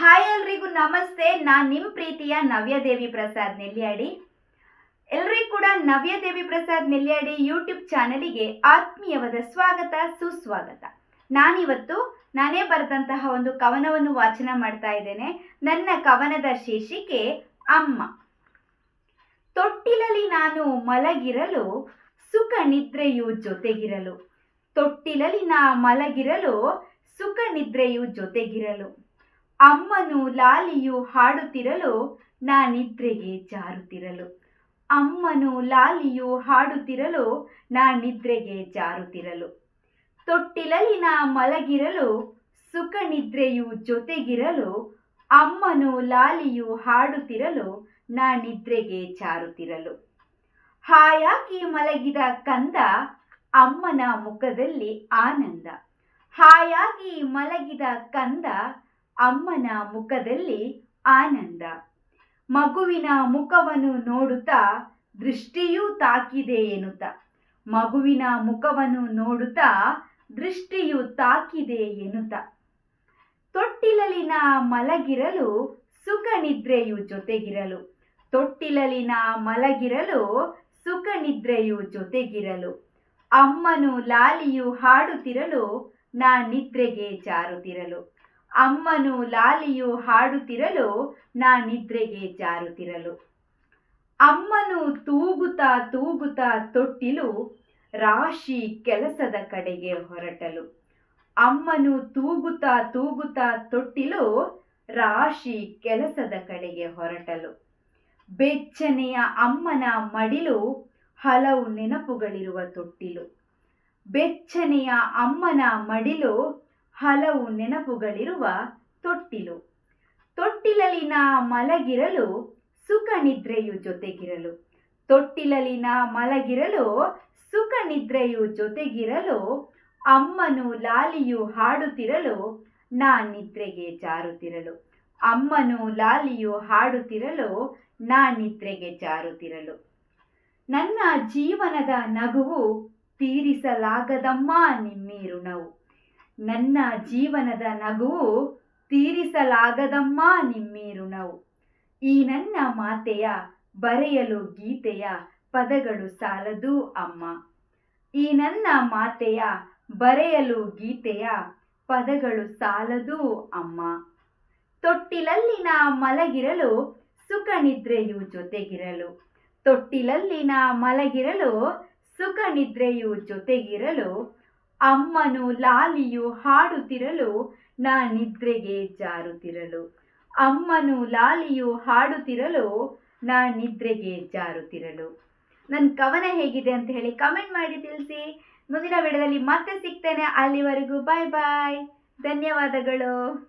Hi ಎಲ್ರಿಗೂ ನಮಸ್ತೆ. ನಾನು ನಿಮ್ಮ ಪ್ರೀತಿಯ ನವ್ಯದೇವಿ ಪ್ರಸಾದ್ ನೆಲ್ಯಾಡಿ ಎಲ್ರಿಗೂ ಕೂಡ ನವ್ಯದೇವಿ ಪ್ರಸಾದ್ ನೆಲ್ಯಾಡಿ ಯೂಟ್ಯೂಬ್ ಚಾನಲಿಗೆ ಆತ್ಮೀಯವಾದ ಸ್ವಾಗತ, ಸುಸ್ವಾಗತ. ನಾನಿವತ್ತು ನಾನೇ ಬರೆದಂತಹ ಒಂದು ಕವನವನ್ನು ವಾಚನ ಮಾಡ್ತಾ ಇದ್ದೇನೆ. ನನ್ನ ಕವನದ ಶೀರ್ಷಿಕೆ, ಅಮ್ಮ. ತೊಟ್ಟಿಲಲ್ಲಿ ನಾನು ಮಲಗಿರಲು ಸುಖ ನಿದ್ರೆಯು ಜೊತೆಗಿರಲು. ತೊಟ್ಟಿಲಲ್ಲಿ ನಾ ಮಲಗಿರಲು ಸುಖ ನಿದ್ರೆಯು ಜೊತೆಗಿರಲು. ಅಮ್ಮನು ಲಾಲಿಯು ಹಾಡುತ್ತಿರಲು, ನಾ ನಿದ್ರೆಗೆ ಜಾರುತ್ತಿರಲು. ಅಮ್ಮನು ಲಾಲಿಯು ಹಾಡುತ್ತಿರಲು, ನಾ ನಿದ್ರೆಗೆ ಜಾರುತ್ತಿರಲು. ತೊಟ್ಟಿಲಲ್ಲಿ ನಾ ಮಲಗಿರಲು ಸುಖ ನಿದ್ರೆಯು ಜೊತೆಗಿರಲು. ಅಮ್ಮನು ಲಾಲಿಯು ಹಾಡುತ್ತಿರಲು, ನಾ ನಿದ್ರೆಗೆ ಜಾರುತ್ತಿರಲು. ಹಾಯಾಗಿ ಮಲಗಿದ ಕಂದ ಅಮ್ಮನ ಮುಖದಲ್ಲಿ ಆನಂದ. ಹಾಯಾಗಿ ಮಲಗಿದ ಕಂದ ಅಮ್ಮನ ಮುಖದಲ್ಲಿ ಆನಂದ. ಮಗುವಿನ ಮುಖವನ್ನು ನೋಡುತ್ತಾ ದೃಷ್ಟಿಯೂ ತಾಕಿದೆ ಎನ್ನುತ್ತ. ಮಗುವಿನ ಮುಖವನ್ನು ನೋಡುತ್ತಾ ದೃಷ್ಟಿಯು ತಾಕಿದೆ ಎನ್ನುತ್ತ. ತೊಟ್ಟಿಲಲಿನ ಮಲಗಿರಲು ಸುಖನಿದ್ರೆಯು ಜೊತೆಗಿರಲು. ತೊಟ್ಟಿಲಲಿನ ಮಲಗಿರಲು ಸುಖನಿದ್ರೆಯು ಜೊತೆಗಿರಲು. ಅಮ್ಮನು ಲಾಲಿಯು ಹಾಡುತ್ತಿರಲು, ನಾ ನಿದ್ರೆಗೆ ಜಾರುತ್ತಿರಲು. ಅಮ್ಮನು ಲಾಲಿಯು ಹಾಡುತ್ತಿರಲು, ನಾ ನಿದ್ರೆಗೆ ಜಾರುತ್ತಿರಲು. ಅಮ್ಮನು ತೂಗುತ್ತಾ ತೂಗುತ್ತಾ ತೊಟ್ಟಿಲು, ರಾಶಿ ಕೆಲಸದ ಕಡೆಗೆ ಹೊರಟಲು. ಅಮ್ಮನು ತೂಗುತ್ತಾ ತೂಗುತ್ತಾ ತೊಟ್ಟಿಲು, ರಾಶಿ ಕೆಲಸದ ಕಡೆಗೆ ಹೊರಟಲು. ಬೆಚ್ಚನೆಯ ಅಮ್ಮನ ಮಡಿಲು, ಹಲವು ನೆನಪುಗಳಿರುವ ತೊಟ್ಟಿಲು. ಬೆಚ್ಚನೆಯ ಅಮ್ಮನ ಮಡಿಲು ಹಲವು ನೆನಪುಗಳಿರುವ ತೊಟ್ಟಿಲು. ತೊಟ್ಟಿಲಲಿನ ಮಲಗಿರಲು ಸುಖ ನಿದ್ರೆಯು ಜೊತೆಗಿರಲು. ತೊಟ್ಟಿಲಲಿನ ಮಲಗಿರಲು ಸುಖ ನಿದ್ರೆಯು ಜೊತೆಗಿರಲು. ಅಮ್ಮನು ಲಾಲಿಯು ಹಾಡುತ್ತಿರಲು, ನಾ ನಿದ್ರೆಗೆ ಜಾರುತ್ತಿರಲು. ಅಮ್ಮನು ಲಾಲಿಯು ಹಾಡುತ್ತಿರಲು, ನಾ ನಿದ್ರೆಗೆ ಜಾರುತ್ತಿರಲು. ನನ್ನ ಜೀವನದ ನಗುವು ತೀರಿಸಲಾಗದಮ್ಮ ನಿಮ್ಮಿ ಋಣವು ನನ್ನ ಜೀವನದ ನಗುವು ತೀರಿಸಲಾಗದಮ್ಮ ನಿಮ್ಮಿ ಋಣವು ಈ ನನ್ನ ಮಾತೆಯ ಬರೆಯಲು ಗೀತೆಯ ಪದಗಳು ಸಾಲದು ಅಮ್ಮ. ಈ ನನ್ನ ಮಾತೆಯ ಬರೆಯಲು ಗೀತೆಯ ಪದಗಳು ಸಾಲದು ಅಮ್ಮ. ತೊಟ್ಟಿಲಲ್ಲಿನ ಮಲಗಿರಲು ಸುಖನಿದ್ರೆಯು ಜೊತೆಗಿರಲು. ತೊಟ್ಟಿಲಲ್ಲಿನ ಮಲಗಿರಲು ಸುಖನಿದ್ರೆಯು ಜೊತೆಗಿರಲು ಅಮ್ಮನು ಲಾಲಿಯು ಹಾಡುತ್ತಿರಲು, ನಾ ನಿದ್ರೆಗೆ ಜಾರುತ್ತಿರಲು. ಅಮ್ಮನು ಲಾಲಿಯು ಹಾಡುತ್ತಿರಲು, ನಾ ನಿದ್ರೆಗೆ ಜಾರುತ್ತಿರಲು. ನನ್ನ ಕವನ ಹೇಗಿದೆ ಅಂತ ಹೇಳಿ ಕಮೆಂಟ್ ಮಾಡಿ ತಿಳಿಸಿ. ಮುಂದಿನ ವಿಡಿಯೋದಲ್ಲಿ ಮತ್ತೆ ಸಿಗ್ತೇನೆ. ಅಲ್ಲಿವರೆಗೂ ಬಾಯ್ ಬಾಯ್ ಧನ್ಯವಾದಗಳು.